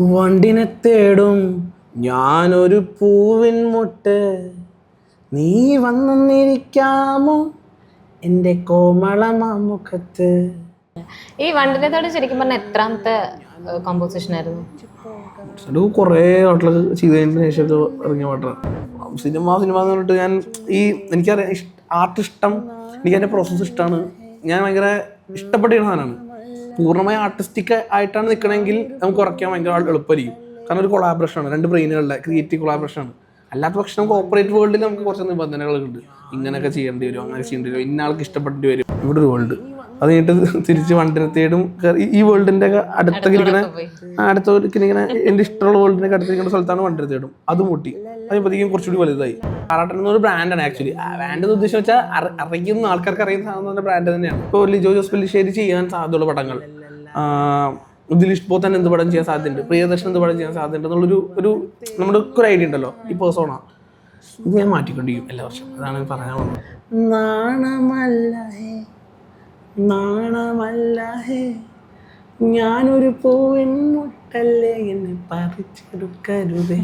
വണ്ടിനെ തേടും. ഞാനൊരു പൂവിൻ മുട്ട്. നീ വന്നിരിക്കാമോ എന്റെ കോമളമാമുഖത്ത്? ഈ വണ്ടിനത്തോട് ശരിക്കും പറഞ്ഞ എത്രാമത്തെ കോമ്പോസിഷൻ ആയിരുന്നു? കുറേ പാട്ടുകൾ ചെയ്തതിന് ശേഷമൊക്കെ ഇറങ്ങിയ പാട്ടാണ്. സിനിമ സിനിമ എന്ന് പറഞ്ഞിട്ട് ഞാൻ ഈ എനിക്കറിയാം ആർട്ട് ഇഷ്ടം എനിക്ക് അതിന്റെ പ്രോസസ്സ് ഇഷ്ടമാണ് ഞാൻ ഭയങ്കര ഇഷ്ടപ്പെട്ടിരുന്ന സാധനമാണ്. പൂർണമായി ആർട്ടിസ്റ്റിക് ആയിട്ടാണ് നിൽക്കണമെങ്കിൽ നമുക്ക് കുറയ്ക്കാൻ ഭയങ്കര എളുപ്പമായിരിക്കും. കാരണം ഒരു കൊളാബറേഷനാണ് രണ്ട് ബ്രെയിനുകളുടെ ക്രിയേറ്റീവ് കൊളാബറേഷനാണ് അല്ലാത്ത പക്ഷെ നമുക്ക് ഓപ്പറേറ്റ് വേൾഡിൽ നമുക്ക് കുറച്ച് നിബന്ധനകളുണ്ട് ഇങ്ങനെയൊക്കെ ചെയ്യേണ്ടി വരും അങ്ങനെ ചെയ്യേണ്ടി വരും. ഇന്ന ആൾക്ക് ഇഷ്ടപ്പെടേണ്ടി വരും. ഇവിടെ ഒരു വേൾഡ് അത് കഴിഞ്ഞിട്ട് തിരിച്ച് വണ്ടിനത്തേടും ഈ വേൾഡിന്റെ അടുത്തൊക്കെ ഇരിക്കുന്ന. അടുത്തൊക്കെ ഇങ്ങനെ എന്റെ ഇഷ്ടമുള്ള വേൾഡിന്റെ അടുത്തിരിക്കുന്ന സ്ഥലത്താണ് വണ്ടിനത്തേടും. അത് മുട്ടി. അതിപ്പോഴത്തേക്കും കുറച്ചുകൂടി വലുതായി. കാറാട്ടൻ എന്നൊരു ബ്രാൻഡാണ് ആക്ച്വലി ബ്രാൻഡ് എന്ന് ഉദ്ദേശം വെച്ചാൽ അറിയുന്ന ആൾക്കാർക്ക് അറിയുന്ന സാധനം ബ്രാൻഡ് തന്നെയാണ്. ഇപ്പോൾ ലിജോ ജോസ് പല്ലിശ്ശേരി ചെയ്യാൻ സാധ്യതയുള്ള പടങ്ങൾ. ദിലീഷ് പോത്തൻ എന്ത് പടം ചെയ്യാൻ സാധ്യതയുണ്ട്? പ്രിയദർശൻ എന്ത് പടം ചെയ്യാൻ സാധ്യതയുണ്ട്? എന്നുള്ളൊരു ഒരു നമ്മുടെ ഒരു ഐഡിയ ഉണ്ടല്ലോ. ഈ പേഴ്സോണ ഇത് ഞാൻ മാറ്റിക്കൊണ്ടിരിക്കും എല്ലാ വർഷം അതാണ് പറയാനുള്ളത് നാണമല്ല നാണമല്ല ഞാനൊരു പൂവിൻ മുട്ടല്ലേ എന്നെ പറിച്ചെടുക്കരുതേ.